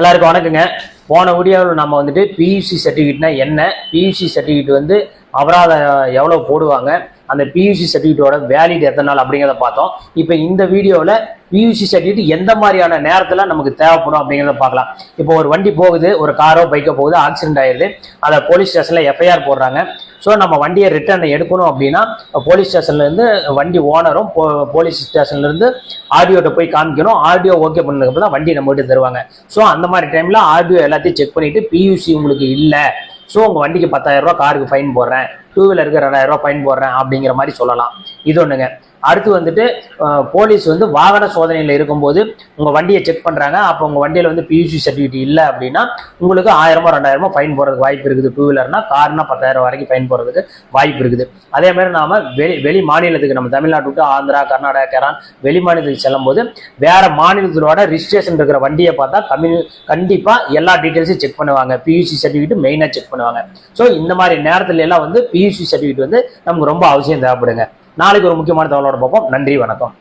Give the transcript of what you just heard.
எல்லாருக்கும் வணக்கங்க. போன வீடியோவில் நம்ம வந்துட்டு பியூசி சர்டிஃபிகேட்னா என்ன? பியூசி சர்டிஃபிகேட் வந்து அபராதம் எவ்வளோ போடுவாங்க? அந்த பியூசி சர்டிஃபிகேட்டோட வேலிட் எத்தனை நாள் அப்படிங்கிறத பார்த்தோம். இப்போ இந்த வீடியோவில் பியூசி சர்டிஃபிகேட் எந்த மாதிரியான நேரத்தில் நமக்கு தேவைப்படும் அப்படிங்கிறத பார்க்கலாம். இப்போ ஒரு வண்டி போகுது ஒரு காரோ பைக்கோ போகுது ஆக்சிடென்ட் ஆயிடுது. அதை போலீஸ் ஸ்டேஷனில் எஃப்ஐஆர் போடுறாங்க. ஸோ நம்ம வண்டியை ரிட்டர்ன் எடுக்கணும் அப்படின்னா போலீஸ் ஸ்டேஷன்லேருந்து வண்டி ஓனரும் போ போலீஸ் ஸ்டேஷன்லேருந்து ஆர்டியோட்டை போய் காமிக்கணும். ஆர்டியோ ஓகே பண்ணதுக்கப்புறம் தான் வண்டி நம்ம கிட்ட தருவாங்க. ஸோ அந்த மாதிரி டைமில் ஆர்டியோ எல்லாத்தையும் செக் பண்ணிவிட்டு பியூசி உங்களுக்கு இல்லை. ஸோ உங்கள் வண்டிக்கு பத்தாயிரம் ரூபா காருக்கு ஃபைன் போடுறேன். டூ வீலருக்கு ரெண்டாயிரம் ரூபாய் ஃபைன் போடுறேன் அப்படிங்கிற மாதிரி சொல்லலாம். இது ஒன்றுங்க அடுத்து வந்துட்டு போலீஸ் வந்து வாகன சோதனையில் இருக்கும்போது உங்கள் வண்டியை செக் பண்ணுறாங்க அப்போ உங்கள் வண்டியில் வந்து பியூசி சர்டிஃபிகேட் இல்லை அப்படின்னா உங்களுக்கு ஆயிரமோ ரெண்டாயிரமோ ஃபைன் போடுறதுக்கு வாய்ப்பு இருக்குது. டூ வீலர்னா கார்னா பத்தாயிரம் வரைக்கும் ஃபைன் போடுறதுக்கு வாய்ப்பு இருக்குது. அதே மாதிரி வெளி வெளி மாநிலத்துக்கு நம்ம தமிழ்நாட்டு விட்டு ஆந்திரா கர்நாடகா கேரளா வெளி மாநிலத்துக்கு செல்லும்போது வேற மாநிலத்திலோட ரிஜிஸ்ட்ரேஷன் இருக்கிற வண்டியை பார்த்தா கம்மி கண்டிப்பாக எல்லா டீட்டெயில்ஸையும் செக் பண்ணுவாங்க. பியூசி சர்டிஃபிகேட் மெயினாக செக் பண்ணுவாங்க. ஸோ இந்த மாதிரி நேரத்துல எல்லாம் வந்து பியூசி சர்டிஃபிகேட் வந்து நமக்கு ரொம்ப அவசியம் தேவைப்படுங்க. நாளைக்கு ஒரு முக்கியமான தகவலோட பார்ப்போம். நன்றி வணக்கம்.